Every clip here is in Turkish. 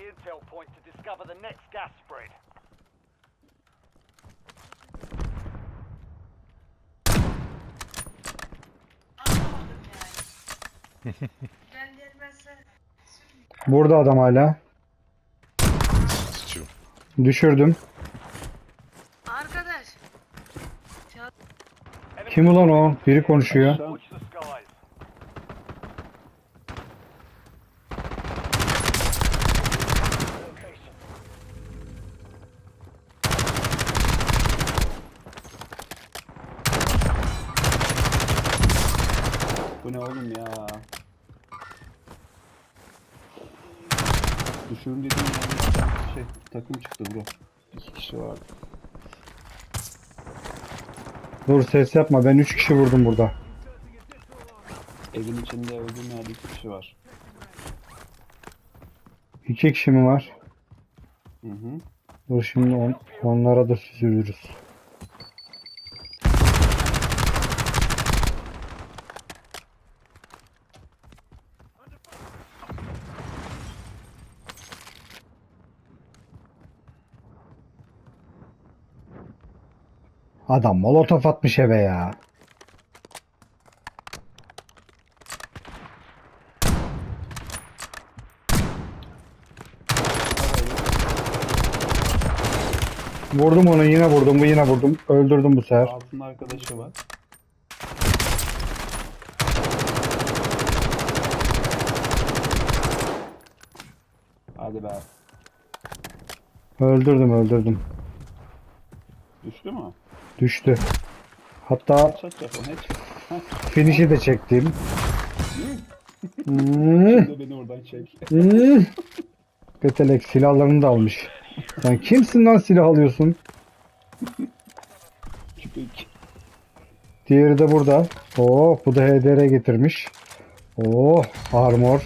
the intel point to discover the next gas spread. Ben gelmezse Burada adam hala. Düşürdüm. Arkadaş. Kim ulan o? Biri konuşuyor. Bu ne oğlum ya? Düşürüm dediğim yani şey takım çıktı bro. İki kişi vardı. Dur ses yapma. Ben 3 kişi vurdum burada. Evin içinde öldüğüm yerde iki kişi var. 2 kişi mi var? Hı hı. Dur şimdi on, onlara da süzülürüz. Adam molotof atmış eve ya. Vurdum onu yine vurdum bu yine vurdum. Öldürdüm bu sefer. Altında arkadaşı var. Hadi be. Öldürdüm öldürdüm. Düştü mü? Düştü. Hatta yapın hiç. finişi de çektim. Hmm, Şimdi beni oradan çek. hmm. Götelek silahlarını da almış. Sen kimsin lan silah alıyorsun? Diğeri de burada. Oh bu da HDR getirmiş. Oh armor.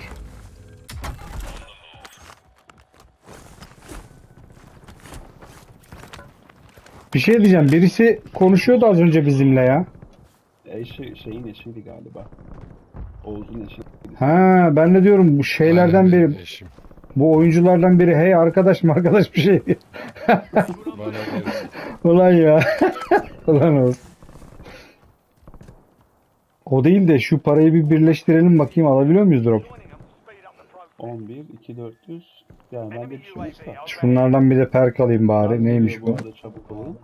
Bir şey diyeceğim. Birisi konuşuyordu az önce bizimle ya. Eşi, şeyin eşiydi galiba. Oğuz'un eşi. Ha ben de diyorum bu şeylerden Aynen, biri, Eşim. bu oyunculardan biri hey arkadaş mı arkadaş bir şey. Ulan ya. Ulan olsun. O değil de şu parayı bir birleştirelim bakayım alabiliyor muyuz drop? 11, 2, 400. Yani ben de da. Şunlardan bir de perk alayım bari. Neymiş bu?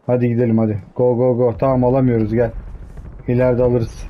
Hadi gidelim hadi. Go go go. Tamam alamıyoruz gel. İleride alırız.